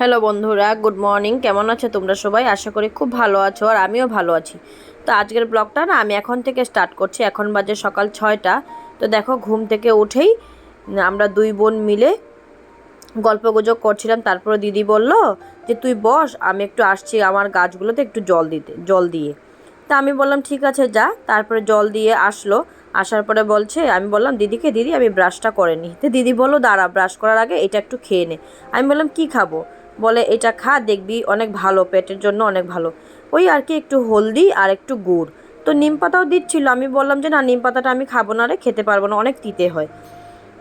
Hello বন্ধুরা, good morning. কেমন আছো তোমরা সবাই? আশা করি খুব ভালো আছো আর আমিও ভালো আছি। তো আজকের ব্লগটা না আমি এখন থেকে স্টার্ট করছি। এখন বাজে সকাল ছয়টা। তো দেখো, ঘুম থেকে উঠেই আমরা দুই বোন মিলে গল্প গুজব করছিলাম। তারপরে দিদি বলল যে, তুই বস, আমি একটু আসছি আমার গাছগুলোতে একটু জল দিতে, জল দিয়ে। তা আমি বললাম, ঠিক আছে, যা। তারপরে জল দিয়ে আসলো। আসার পরে বলছে, আমি বললাম, দিদিকে, দিদি, আমি ব্রাশটা করে নিই। তো দিদি বলল, দাঁড়া ব্রাশ করার আগে এটা একটু খেয়ে নে। আমি বললাম, কি খাব? বলে, এটা খা, দেখবি অনেক ভালো, পেটের জন্য অনেক ভালো। ওই আর কি, একটু হলদি আর একটু গুড়। তো নিম পাতাও দিচ্ছিল। আমি বললাম যে, না, নিম পাতাটা আমি খাব না রে, খেতে পারব না, অনেক তিতে হয়।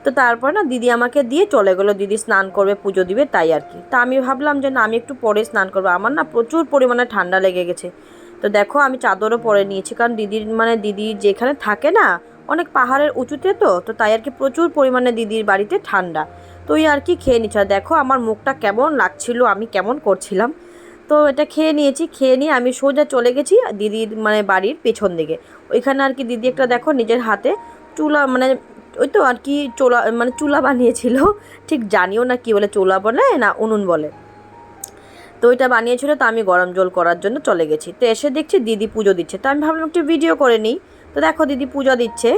তো তারপর না, দিদি আমাকে দিয়ে চলে গেলো। দিদি স্নান করবে, পুজো দিবে, তাই আর কি। তা আমি ভাবলাম যে, না, আমি একটু পরে স্নান করব। আমার না প্রচুর পরিমাণে ঠান্ডা লেগে গেছে। তো দেখো, আমি চাদরও পরে নিয়েছি, কারণ দিদির মানে দিদি যেখানে থাকে না, অনেক পাহাড়ের উঁচুতে তো তো তাই আর কি প্রচুর পরিমাণে দিদির বাড়িতে ঠান্ডা। তো ওই আর কি খেয়ে নিচ্ছি? দেখো আমার মুখটা কেমন লাগছিল, আমি কেমন করছিলাম। তো এটা খেয়ে নিয়েছি, খেয়ে নিয়ে আমি সোজা চলে গেছি দিদির মানে বাড়ির পেছন দিকে। ওইখানে আর কি দিদি একটা দেখো নিজের হাতে চুলা মানে ওই তো আর কি চোলা মানে চুলা বানিয়েছিল। ঠিক জানিও না কি বলে, চুলা বলে না উনুন বলে। তো ওইটা বানিয়েছিল, তো আমি গরম জল করার জন্য চলে গেছি। তো এসে দেখছি দিদি পুজো দিচ্ছে। তো আমি ভাবলাম একটু ভিডিও করে নিই। তো দেখো দিদি পূজা দিচ্ছে।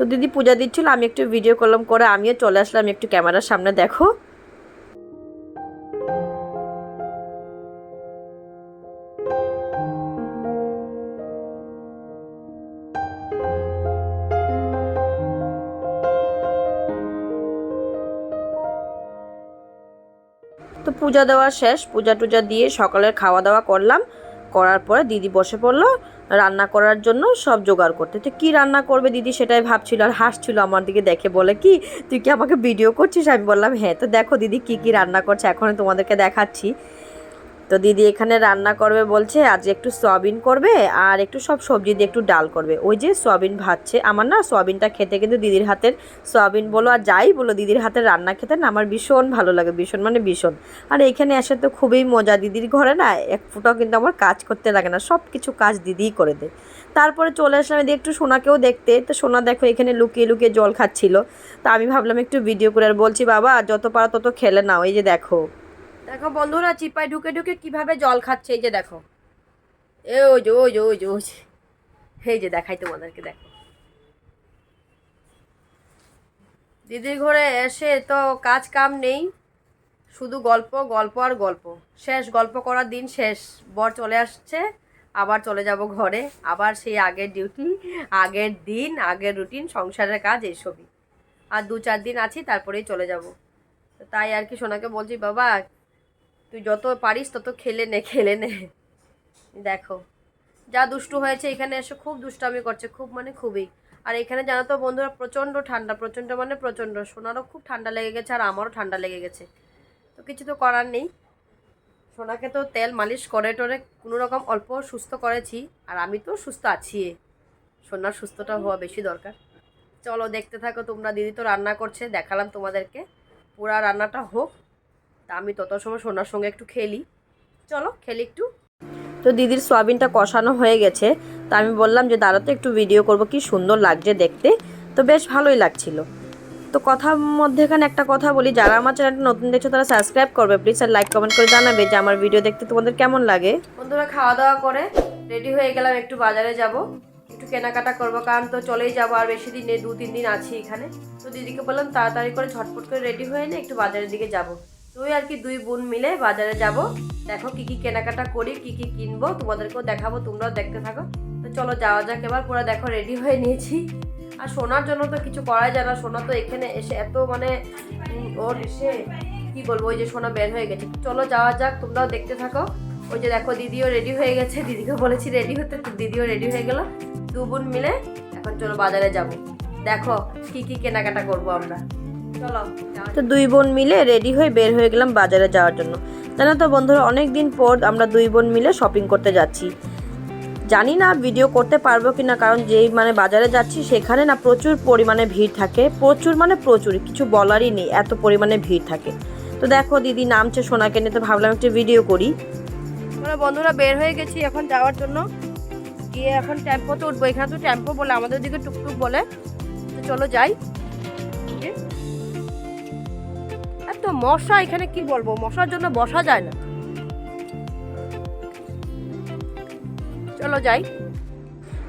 তো দিদি পূজা দিচ্ছিল, আমি একটু ভিডিও করলাম, করে আমিও চলে আসলাম, একটু ক্যামেরার সামনে দেখো। তো পূজা দেওয়া শেষ, পূজা টুজা দিয়ে সকালের খাওয়া দাওয়া করলাম। করার পরে দিদি বসে পড়ল, রান্না করার জন্য সব জোগাড় করতে। তো কী রান্না করবে দিদি সেটাই ভাবছিল আর হাসছিল আমার দিকে দেখে বলে, কি, তুই কি আমাকে ভিডিও করছিস? আমি বললাম হ্যাঁ। তো দেখো দিদি কি কি রান্না করছে এখন তোমাদেরকে দেখাচ্ছি। তো দিদি এখানে রান্না করবে, বলছে আজ একটু সয়াবিন করবে আর একটু সব সবজি দিয়ে একটু ডাল করবে। ওই যে সয়াবিন ভাজছে। আমার না সয়াবিনটা খেতে কিন্তু দিদির হাতের সয়াবিন বলো আর যাই বলো, দিদির হাতের রান্না খেতে না আমার ভীষণ ভালো লাগে, ভীষণ মানে ভীষণ। আর এখানে এসে তো খুবই মজা, দিদির ঘরে না এক ফুটাও কিন্তু আমার কাজ করতে লাগে না সব কিছু কাজ দিদিই করে দেয়। তারপরে চলে আসলাম এদিকে একটু সোনাকেও দেখতে। তো সোনা দেখো এখানে লুকিয়ে লুকিয়ে জল খাচ্ছিল। তা আমি ভাবলাম একটু ভিডিও করে আর বলছি, বাবা, যত পারা তত খেলে নাও। এই যে দেখো। দেখো বন্ধুরা চিপায় ঢুকে ঢুকে কীভাবে জল খাচ্ছে এই যে দেখো। এ ওই যে ওই যে ওই যে ওই যে। এই যে দেখাই তোমাদেরকে, দেখো। দিদির ঘরে এসে তো কাজ কাম নেই। শুধু গল্প গল্প আর গল্প। শেষ, গল্প করার দিন শেষ। বর চলে আসছে, আবার চলে যাব ঘরে। আবার সেই আগের ডিউটি আগের দিন, আগের রুটিন সংসারের কাজ এইসবই। আর দু চার দিন আছি, তারপরেই চলে যাব। তাই আর কি সোনাকে বলছি, বাবা তুই যত পারিস তত খেলে নে খেলে নে। দেখো, যা দুষ্টু হয়েছে এখানে এসে খুব দুষ্টামি করছে, খুব মানে খুবই। আর এখানে জানো তো বন্ধুরা, প্রচণ্ড ঠান্ডা, প্রচণ্ড মানে প্রচণ্ড। সোনারও খুব ঠান্ডা লেগে গেছে আর আমারও ঠান্ডা লেগে গেছে। তো কিছু তো করার নেই। সোনাকে তো তেল মালিশ করে টরে কোনো রকম অল্প সুস্থ করেছি, আর আমি তো সুস্থ আছি সোনার সুস্থটা হওয়া বেশি দরকার। চলো দেখতে থাকো তোমরা, দিদি তো রান্না করছে, দেখালাম তোমাদেরকে। পুরা রান্নাটা হোক। তা আমি তত সময় সোনার সঙ্গে একটু খেলি। চলো, খেলি একটু। তো দিদির সোয়াবিনটা কষানো হয়ে গেছে। তা আমি বললাম যে দাঁড়াতে একটু ভিডিও করব, কি সুন্দর লাগছে দেখতে। তো বেশ ভালোই লাগছিল। তো কথার মধ্যে এখানে একটা কথা বলি, যারা আমার চ্যানেলটা নতুন দেখছ, তারা সাবস্ক্রাইব করবে। প্লিজ আর লাইক কমেন্ট করে জানাবে যে, আমার ভিডিও দেখতে তোমাদের কেমন লাগে। বন্ধুরা খাওয়া দাওয়া করে রেডি হয়ে গেলাম, একটু বাজারে যাব। একটু কেনাকাটা করব, কারণ তো চলেই যাব, আর বেশি দিন দু তিন দিন আছি এখানে। তো দিদিকে বললাম, তাড়াতাড়ি করে ঝটপট করে রেডি হয়ে নে, একটু বাজারের দিকে যাব। তুই আর কি দুই বোন মিলে বাজারে যাব। দেখো কি কি কেনাকাটা করি, কি কি কিনবো, তোমাদেরকেও দেখাবো, তোমরাও দেখতে থাকো। তো চলো যাওয়া যাক এবার, পুরো দেখো রেডি হয়ে নিয়েছি। আর সোনার জন্য তো কিছু করাই যায় না, সোনা তো এখানে এসে এত মানে ওর এসে কি বলব, ওই যে সোনা বের হয়ে গেছে। চলো যাওয়া যাক, তোমরাও দেখতে থাকো। ওই যে দেখো দিদিও রেডি হয়ে গেছে, দিদিকে বলেছি রেডি হতে দিদিও রেডি হয়ে গেল। দু বোন মিলে, এখন চলো বাজারে যাব। দেখো কি কি কেনাকাটা করব আমরা। তো দুই বোন মিলে রেডি হয়ে বের হয়ে গেলাম বাজারে যাওয়ার জন্য। জানো তো বন্ধুরা অনেক দিন পর আমরা দুই বোন মিলে শপিং করতে যাচ্ছি। জানি না ভিডিও করতে পারব কি না কারণ যেই মানে বাজারে যাচ্ছি সেখানে না প্রচুর পরিমাণে ভিড় থাকে। প্রচুর মানে প্রচুর কিছু বলারই নেই এত পরিমাণে ভিড় থাকে। তো দেখো দিদি নামছে সোনাকে নিয়ে তো ভাবলাম একটু ভিডিও করি। আমরা বন্ধুরা বের হয়ে গেছি এখন যাওয়ার জন্য। গিয়ে এখন টেম্পোতে উঠবো এখানে তো টেম্পো বলে আমাদের দিকে টুকটুক বলে। তো চলো যাই। মশা এখানে কি বলব? মশার জন্য বসা যায় না। চলো যাই।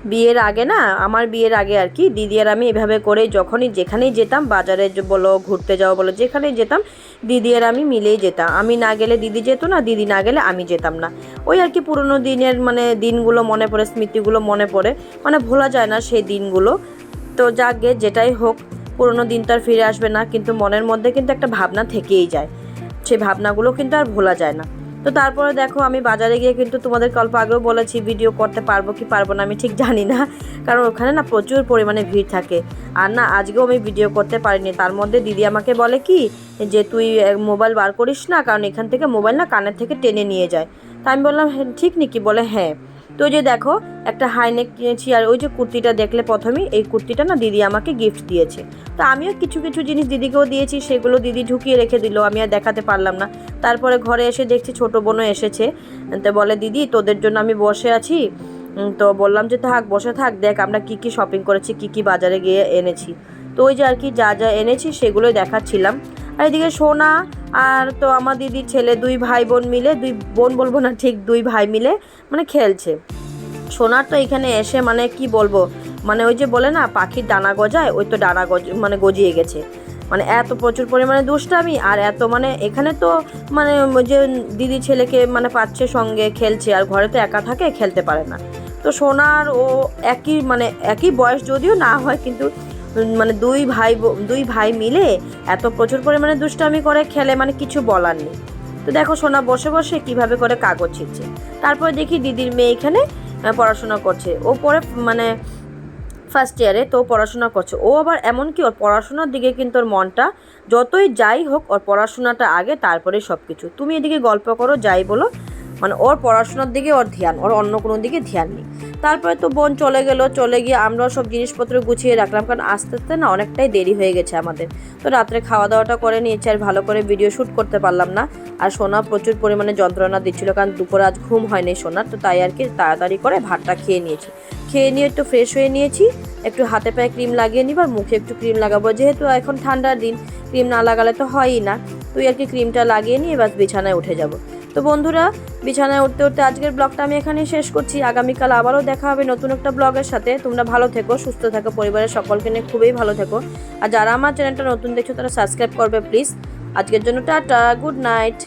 বিয়ের আগে না, আমার বিয়ের আগে আর কি, দিদি আর আমি এভাবে করে যখনই যেখানেই যেতাম, বাজারে বলো, ঘুরতে যাও বলো, যেখানেই যেতাম, দিদি আর আমি মিলেই যেতাম। আমি না গেলে দিদি যেত না, দিদি না গেলে আমি যেতাম না। ওই আর কি পুরোনো দিনের মানে দিনগুলো মনে পড়ে, স্মৃতিগুলো মনে পড়ে। মানে ভোলা যায় না সেই দিনগুলো। তো যাকে যেটাই হোক। পুরোনো দিন আর ফিরে আসবে না কিন্তু মনের মধ্যে কিন্তু একটা ভাবনা থেকেই যায়। সেই ভাবনাগুলো কিন্তু আর ভোলা যায় না। তো তারপরে দেখো আমি বাজারে গিয়ে কিন্তু তোমাদের অল্প আগেও বলেছি ভিডিও করতে পারব কি পারব না আমি ঠিক জানি না। কারণ ওখানে না প্রচুর পরিমাণে ভিড় থাকে। আর না আজকেও আমি ভিডিও করতে পারিনি। তার মধ্যে দিদি আমাকে বলে কি যে তুই মোবাইল বার করিস না কারণ এখান থেকে মোবাইল না কানের থেকে টেনে নিয়ে যায়। তা আমি বললাম "হ্যাঁ, ঠিক নাকি? বলে হ্যাঁ। তো যে দেখো, একটা হাইনেক কিনেছি আর ওই যে কুর্তিটা দেখলে প্রথমেই এই কুর্তিটা না দিদি আমাকে গিফট দিয়েছে। তো আমিও কিছু কিছু জিনিস দিদিকেও দিয়েছি, সেগুলো দিদি ঢুকিয়ে রেখে দিল, আমি আর দেখাতে পারলাম না। তারপরে ঘরে এসে দেখছি ছোটো বোনও এসেছে। তো বলে, দিদি, তোদের জন্য আমি বসে আছি। তো বললাম যে, থাক, বসে থাক, দেখ আমরা কি কি শপিং করেছি, কি কি বাজারে গিয়ে এনেছি। তো ওই যে আর কি যা যা এনেছি সেগুলোই দেখাচ্ছিলাম। আর এদিকে সোনা আর তো আমার দিদির ছেলে, দুই ভাই বোন মিলে, দুই বোন বলব না, ঠিক দুই ভাই মিলে মানে খেলছে। সোনার তো এখানে এসে মানে কি বলব মানে ওই যে বলে না, পাখির ডানা গজায়, ওই তো ডানা গজ মানে গজিয়ে গেছে। মানে এত প্রচুর পরিমাণে দুষ্টামি আর এত মানে এখানে তো মানে ওই যে দিদি ছেলেকে মানে পাচ্ছে সঙ্গে, খেলছে আর ঘরে তো একা থাকে, খেলতে পারে না। তো সোনার ও একই মানে একই বয়স যদিও না হয়, কিন্তু মানে দুই ভাই দুই ভাই মিলে এত প্রচুর পরিমাণে দুষ্টামি করে খেলে মানে কিছু বলার নেই। তো দেখো সোনা বসে বসে কীভাবে করে কাগজ ছিঁড়ছে। তারপরে দেখি দিদির মেয়ে এখানে পড়াশোনা করছে। ও পরে মানে ফার্স্ট ইয়ারে তো পড়াশোনা করছে। ও আবার এমন কি, ওর পড়াশোনার দিকে কিন্তু ওর মনটা যতই যাই হোক, ওর পড়াশোনাটা আগে তারপরে সব কিছু তুমি এদিকে গল্প করো, যাই বলো। মানে ওর পড়াশোনার দিকে ওর ধ্যান, ওর অন্য কোনো দিকে ধ্যান নেই। তারপরে তো বোন চলে গেল, চলে গিয়ে আমরাও সব জিনিসপত্র গুছিয়ে রাখলাম, কারণ আস্তে আস্তে না অনেকটাই দেরি হয়ে গেছে আমাদের। তো রাত্রে খাওয়া দাওয়াটা করে নিয়েছি, আর ভালো করে ভিডিও শ্যুট করতে পারলাম না। আর সোনা প্রচুর পরিমাণে যন্ত্রণা দিচ্ছিল, কারণ দুপুরে আজ ঘুম হয়নি সোনার, তো তাই আর কি তাড়াতাড়ি করে ভাতটা খেয়ে নিয়েছি। খেয়ে নিয়ে একটু ফ্রেশ হয়ে নিয়েছি, একটু হাতে পায়ে ক্রিম লাগিয়ে নিব, আর মুখে একটু ক্রিম লাগাবো। যেহেতু এখন ঠান্ডার দিন ক্রিম না লাগালে তো হয়ই না। তুই আর কি ক্রিমটা লাগিয়ে নিয়ে বাস বিছানায় উঠে যাব। তো বন্ধুরা, বিছানায় উঠতে উঠতে আজকের ব্লগটা আমি এখানেই শেষ করছি। আগামীকাল আবারও দেখা হবে নতুন একটা ব্লগের সাথে। তোমরা ভালো থেকো, সুস্থ থেকো, পরিবারের সকলকে নিয়ে খুবই ভালো থেকো। আর যারা আমার চ্যানেলটা নতুন দেখছ, তারা সাবস্ক্রাইব করবে, প্লিজ। আজকের জন্য টাটা, গুড নাইট।